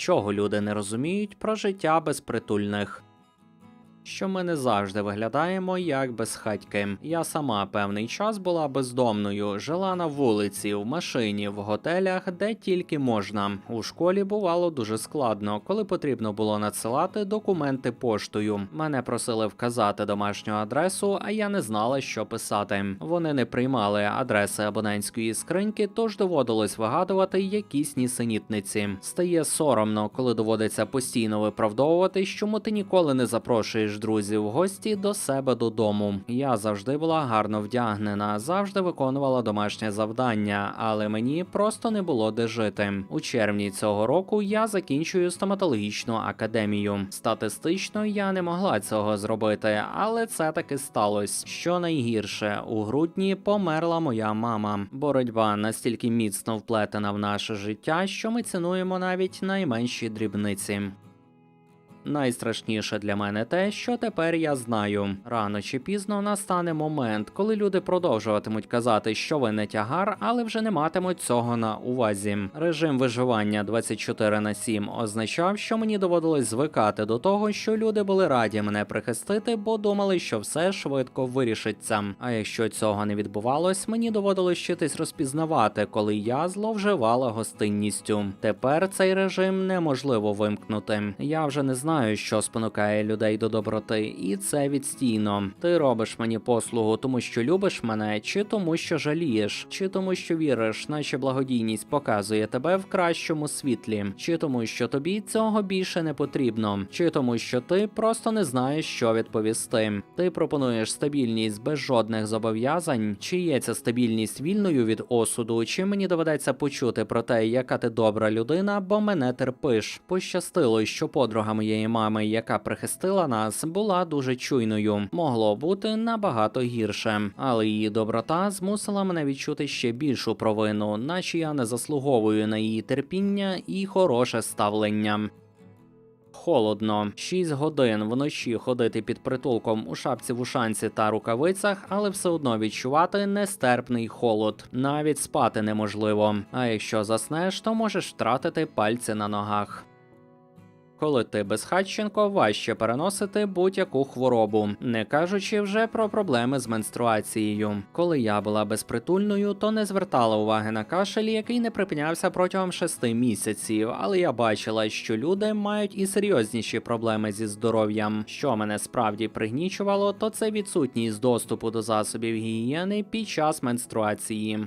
Чого люди не розуміють про життя безпритульних? Що ми не завжди виглядаємо як безхатьки. Я сама певний час була бездомною, жила на вулиці, в машині, в готелях, де тільки можна. У школі бувало дуже складно, коли потрібно було надсилати документи поштою. Мене просили вказати домашню адресу, а я не знала, що писати. Вони не приймали адреси абонентської скриньки, тож доводилось вигадувати якісь нісенітниці. Стає соромно, коли доводиться постійно виправдовувати, чому ти ніколи не запрошуєш друзів в гості до себе додому. Я завжди була гарно вдягнена, завжди виконувала домашнє завдання, але мені просто не було де жити. У червні цього року я закінчую стоматологічну академію. Статистично я не могла цього зробити, але це таки сталося. Що найгірше, у грудні померла моя мама. Боротьба настільки міцно вплетена в наше життя, що ми цінуємо навіть найменші дрібниці. Найстрашніше для мене те, що тепер я знаю. Рано чи пізно настане момент, коли люди продовжуватимуть казати, що ви не тягар, але вже не матимуть цього на увазі. Режим виживання 24 на 7 означав, що мені доводилось звикати до того, що люди були раді мене прихистити, бо думали, що все швидко вирішиться. А якщо цього не відбувалось, мені доводилось вчитись розпізнавати, коли я зловживала гостинністю. Тепер цей режим неможливо вимкнути. Я вже не знаю, що спонукає людей до доброти, і це відстійно. Ти робиш мені послугу, тому що любиш мене, чи тому, що жалієш, чи тому, що віриш, наче благодійність показує тебе в кращому світлі, чи тому, що тобі цього більше не потрібно, чи тому, що ти просто не знаєш, що відповісти. Ти пропонуєш стабільність без жодних зобов'язань, чи є ця стабільність вільною від осуду, чи мені доведеться почути про те, яка ти добра людина, бо мене терпиш. Пощастило, що подруга моєї мами, яка прихистила нас, була дуже чуйною. Могло бути набагато гірше, але її доброта змусила мене відчути ще більшу провину, наче я не заслуговую на її терпіння і хороше ставлення. Холодно, 6 годин вночі ходити під притулком у шапці вушанці та рукавицях, але все одно відчувати нестерпний холод. Навіть спати неможливо. А якщо заснеш, то можеш втратити пальці на ногах. Коли ти безхатченко, важче переносити будь-яку хворобу, не кажучи вже про проблеми з менструацією. Коли я була безпритульною, то не звертала уваги на кашель, який не припинявся протягом шести місяців, але я бачила, що люди мають і серйозніші проблеми зі здоров'ям. Що мене справді пригнічувало, то це відсутність доступу до засобів гігієни під час менструації.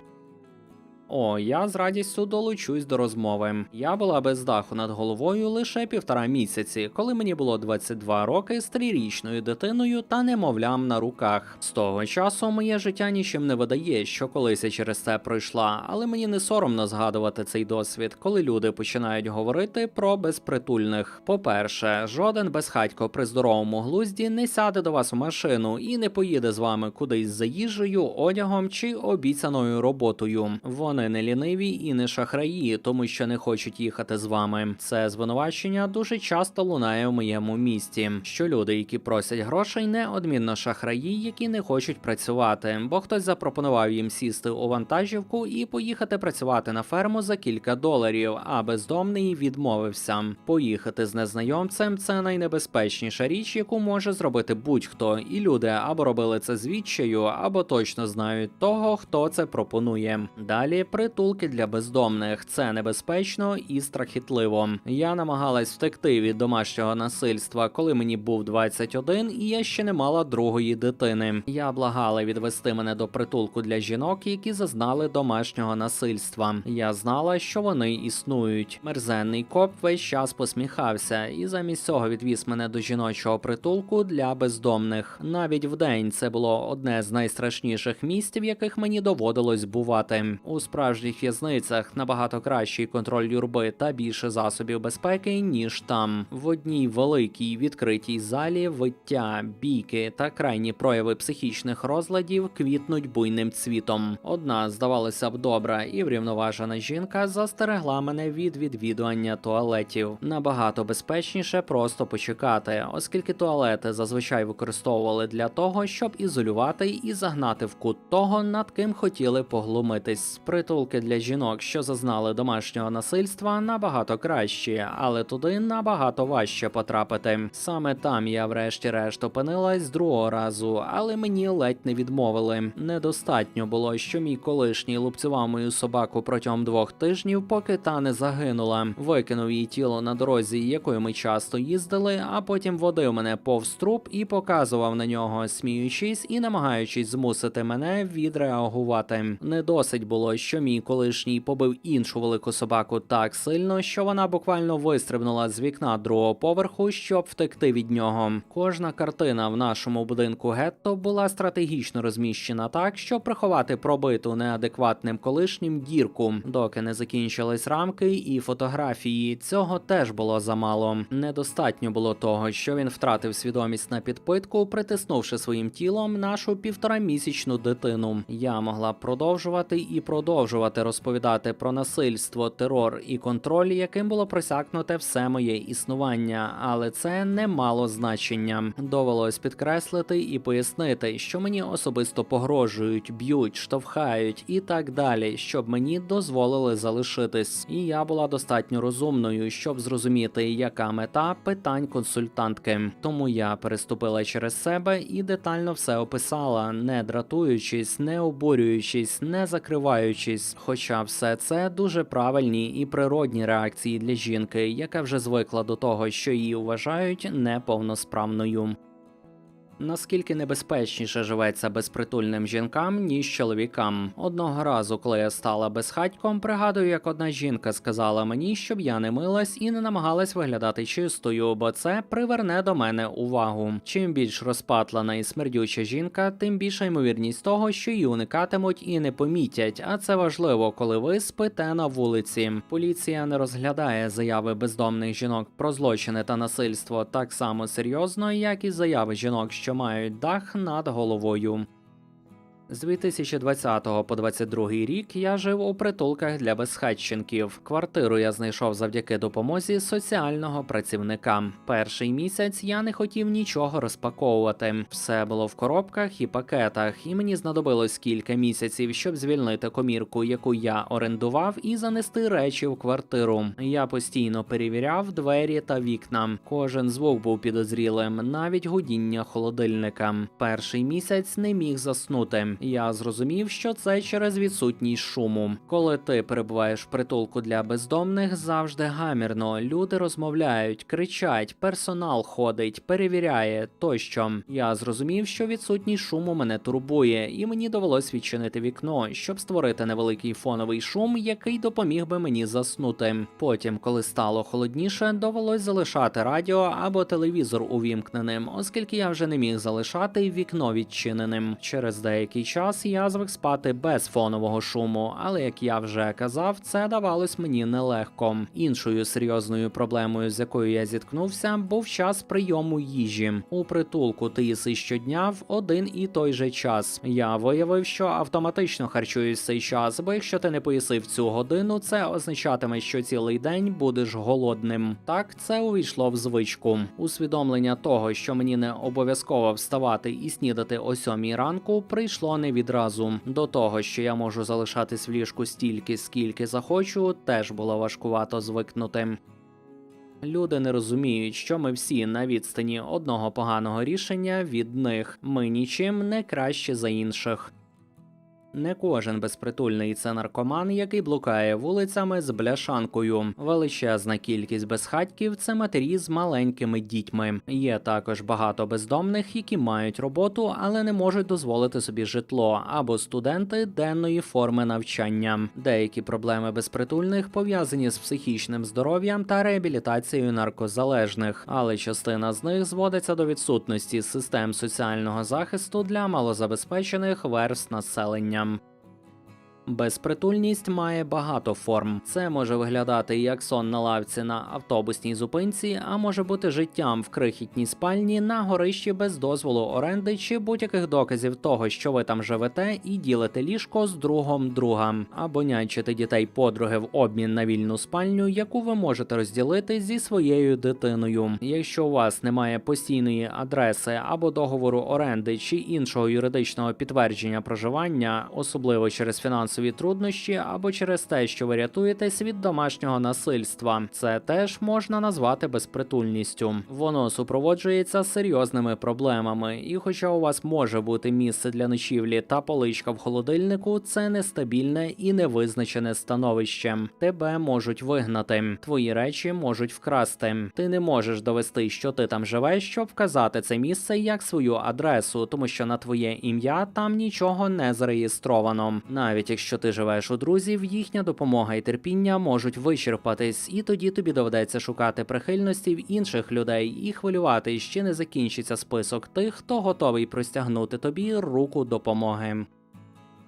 О, я з радістю долучусь до розмови. Я була без даху над головою лише півтора місяці, коли мені було 22 роки з трирічною дитиною та немовлям на руках. З того часу моє життя нічим не видає, що колись я через це пройшла, але мені не соромно згадувати цей досвід, коли люди починають говорити про безпритульних. По-перше, жоден безхатько при здоровому глузді не сяде до вас у машину і не поїде з вами кудись за їжею, одягом чи обіцяною роботою. Вони не ліниві і не шахраї, тому що не хочуть їхати з вами. Це звинувачення дуже часто лунає в моєму місті. Що люди, які просять грошей, неодмінно шахраї, які не хочуть працювати, бо хтось запропонував їм сісти у вантажівку і поїхати працювати на ферму за кілька доларів, а бездомний відмовився. Поїхати з незнайомцем це найнебезпечніша річ, яку може зробити будь-хто, і люди або робили це з відчаю, або точно знають того, хто це пропонує. Далі притулки для бездомних це небезпечно і страхітливо. Я намагалась втекти від домашнього насильства, коли мені був 21, і я ще не мала другої дитини. Я благала відвести мене до притулку для жінок, які зазнали домашнього насильства. Я знала, що вони існують. Мерзенний коп весь час посміхався, і замість цього відвіз мене до жіночого притулку для бездомних. Навіть вдень це було одне з найстрашніших місць, в яких мені доводилось бувати. У справжніх в'язницях набагато кращий контроль юрби та більше засобів безпеки, ніж там. В одній великій відкритій залі виття, бійки та крайні прояви психічних розладів квітнуть буйним цвітом. Одна, здавалося б, добра і врівноважена жінка застерегла мене від відвідування туалетів. Набагато безпечніше просто почекати, оскільки туалети зазвичай використовували для того, щоб ізолювати і загнати в кут того, над ким хотіли поглумитись. При Притулки для жінок, що зазнали домашнього насильства, набагато кращі, але туди набагато важче потрапити. Саме там я, врешті-решт, опинилась з другого разу, але мені ледь не відмовили. Недостатньо було, що мій колишній лупцював мою собаку протягом двох тижнів, поки та не загинула. Викинув її тіло на дорозі, якою ми часто їздили, а потім водив мене повз труп і показував на нього, сміючись і намагаючись змусити мене відреагувати. Не досить було, що мій колишній побив іншу велику собаку так сильно, що вона буквально вистрибнула з вікна другого поверху, щоб втекти від нього. Кожна картина в нашому будинку гетто була стратегічно розміщена так, щоб приховати пробиту неадекватним колишнім дірку, доки не закінчились рамки і фотографії. Цього теж було замало. Недостатньо було того, що він втратив свідомість на підпитку, притиснувши своїм тілом нашу півторамісячну дитину. Я могла продовжувати і продовжувати розповідати про насильство, терор і контроль, яким було просякнуте все моє існування, але це не мало значення. Довелось підкреслити і пояснити, що мені особисто погрожують, б'ють, штовхають і так далі, щоб мені дозволили залишитись. І я була достатньо розумною, щоб зрозуміти, яка мета питань консультантки. Тому я переступила через себе і детально все описала, не дратуючись, не обурюючись, не закриваючись. Хоча все це дуже правильні і природні реакції для жінки, яка вже звикла до того, що її вважають неповносправною. Наскільки небезпечніше живеться безпритульним жінкам, ніж чоловікам. Одного разу, коли я стала безхатьком, пригадую, як одна жінка сказала мені, щоб я не милась і не намагалась виглядати чистою, бо це приверне до мене увагу. Чим більш розпатлана і смердюча жінка, тим більша ймовірність того, що її уникатимуть і не помітять. А це важливо, коли ви спите на вулиці. Поліція не розглядає заяви бездомних жінок про злочини та насильство так само серйозно, як і заяви жінок, що мають дах над головою. З 2020 по 2022 рік я жив у притулках для безхатченків. Квартиру я знайшов завдяки допомозі соціального працівника. Перший місяць я не хотів нічого розпаковувати. Все було в коробках і пакетах, і мені знадобилось кілька місяців, щоб звільнити комірку, яку я орендував, і занести речі в квартиру. Я постійно перевіряв двері та вікна. Кожен звук був підозрілим, навіть гудіння холодильника. Перший місяць не міг заснути. Я зрозумів, що це через відсутність шуму. Коли ти перебуваєш в притулку для бездомних, завжди гамірно. Люди розмовляють, кричать, персонал ходить, перевіряє тощо. Я зрозумів, що відсутність шуму мене турбує, і мені довелось відчинити вікно, щоб створити невеликий фоновий шум, який допоміг би мені заснути. Потім, коли стало холодніше, довелось залишати радіо або телевізор увімкненим, оскільки я вже не міг залишати вікно відчиненим. Через деякий час я звик спати без фонового шуму, але як я вже казав, це давалось мені нелегко. Іншою серйозною проблемою, з якою я зіткнувся, був час прийому їжі. У притулку ти їси щодня в один і той же час. Я виявив, що автоматично харчуюсь цей час, бо якщо ти не поїсив цю годину, це означатиме, що цілий день будеш голодним. Так це увійшло в звичку. Усвідомлення того, що мені не обов'язково вставати і снідати о сьомій ранку, прийшло не відразу. До того, що я можу залишатись в ліжку стільки, скільки захочу, теж було важкувато звикнути. Люди не розуміють, що ми всі на відстані одного поганого рішення від них. Ми нічим не краще за інших. Не кожен безпритульний це наркоман, який блукає вулицями з бляшанкою. Величезна кількість безхатьків це матері з маленькими дітьми. Є також багато бездомних, які мають роботу, але не можуть дозволити собі житло, або студенти денної форми навчання. Деякі проблеми безпритульних пов'язані з психічним здоров'ям та реабілітацією наркозалежних, але частина з них зводиться до відсутності систем соціального захисту для малозабезпечених верст населення. am Безпритульність має багато форм. Це може виглядати як сон на лавці на автобусній зупинці, а може бути життям в крихітній спальні на горищі без дозволу оренди чи будь-яких доказів того, що ви там живете, і ділите ліжко з другом друга, або нянчити дітей подруги в обмін на вільну спальню, яку ви можете розділити зі своєю дитиною. Якщо у вас немає постійної адреси або договору оренди чи іншого юридичного підтвердження проживання, особливо через фінансову фінансові труднощі або через те, що ви рятуєтесь від домашнього насильства. Це теж можна назвати безпритульністю. Воно супроводжується серйозними проблемами, і хоча у вас може бути місце для ночівлі та поличка в холодильнику, це нестабільне і невизначене становище. Тебе можуть вигнати, твої речі можуть вкрасти. Ти не можеш довести, що ти там живеш, щоб вказати це місце як свою адресу, тому що на твоє ім'я там нічого не зареєстровано. Навіть якщо ти живеш у друзів, їхня допомога і терпіння можуть вичерпатись, і тоді тобі доведеться шукати прихильності в інших людей і хвилювати, ще не закінчиться список тих, хто готовий простягнути тобі руку допомоги.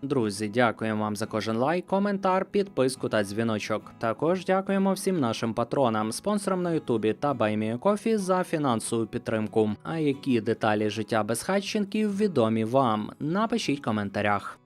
Друзі, дякуємо вам за кожен лайк, коментар, підписку та дзвіночок. Також дякуємо всім нашим патронам, спонсорам на Ютубі та BuyMeACoffee за фінансову підтримку. А які деталі життя безхатченків відомі вам? Напишіть в коментарях.